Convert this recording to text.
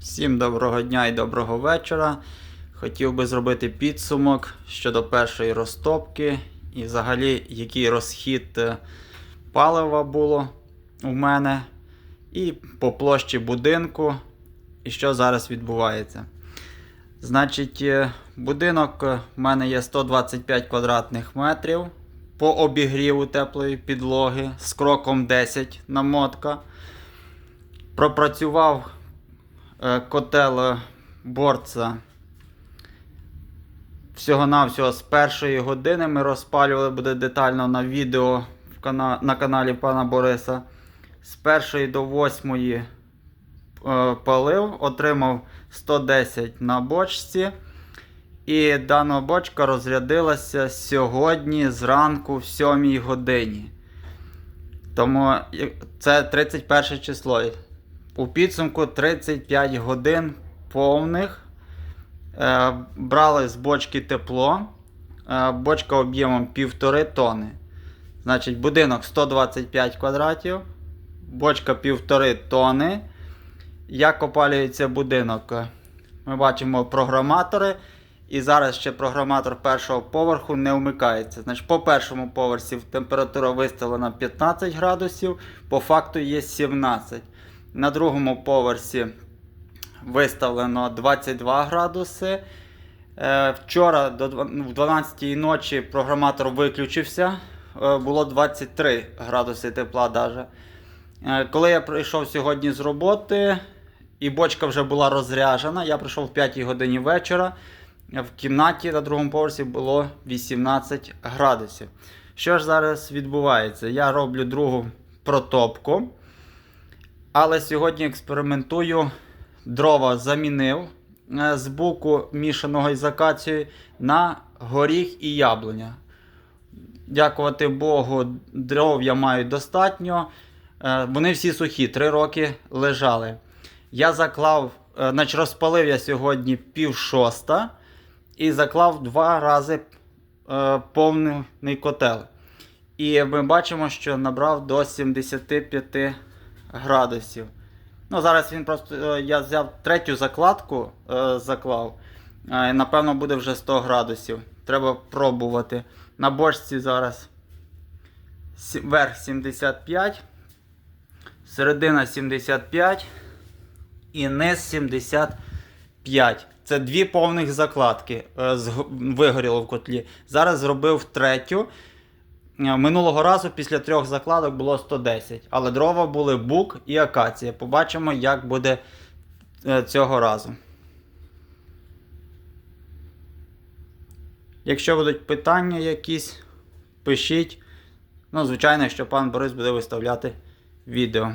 Всім доброго дня і доброго вечора. Хотів би зробити підсумок щодо першої розтопки і взагалі який розхід е, палива було у мене, і по площі будинку, і що зараз відбувається. Значить, е, будинок е, в мене є 125 квадратних метрів по обігріву теплої підлоги з кроком 10 намотка. Пропрацював е, котел е, борца всього-навсього з першої години. Ми розпалювали, буде детально на відео на каналі пана Бориса. З першої до восьмої е, палив, отримав 110 на бочці. І дана бочка розрядилася сьогодні зранку в 7 годині. Тому це 31 число. У підсумку 35 годин повних. Е, брали з бочки тепло. Е, бочка об'ємом 1,5 тони. Значить, будинок 125 квадратів. Бочка 1,5 тони. Як опалюється будинок? Ми бачимо програматори. І зараз ще програматор першого поверху не вмикається. Значить, по першому поверсі температура виставлена 15 градусів, по факту є 17. На другому поверсі виставлено 22 градуси. Е, Вчора до дв- ну, 12 ночі програматор виключився. Е, Було 23 градуси тепла. Даже. Е, Коли я прийшов сьогодні з роботи, і бочка вже була розряжена, я прийшов в 5 годині вечора. В кімнаті на другому поверсі було 18 градусів. Що ж зараз відбувається? Я роблю другу протопку. Але сьогодні експериментую. Дрова замінив е, з буку мішаного із акацією на горіх і яблуня. Дякувати Богу, дров я маю достатньо. Е, Вони всі сухі, 3 роки лежали. Я заклав, е, значить розпалив я сьогодні пів шоста і заклав два рази повний котел. І ми бачимо, що набрав до 75 градусів. Ну, зараз він просто. е, Я взяв третю закладку, е, заклав. Е, напевно, буде вже 100 градусів. Треба пробувати. На бочці зараз верх 75, середина 75 і низ 75. Це дві повних закладки зг- вигоріло в котлі. Зараз зробив третю. Е, Минулого разу після трьох закладок було 110, але дрова були бук і акація. Побачимо, як буде е, цього разу. Якщо будуть питання якісь, пишіть. Ну, звичайно, що пан Борис буде виставляти відео.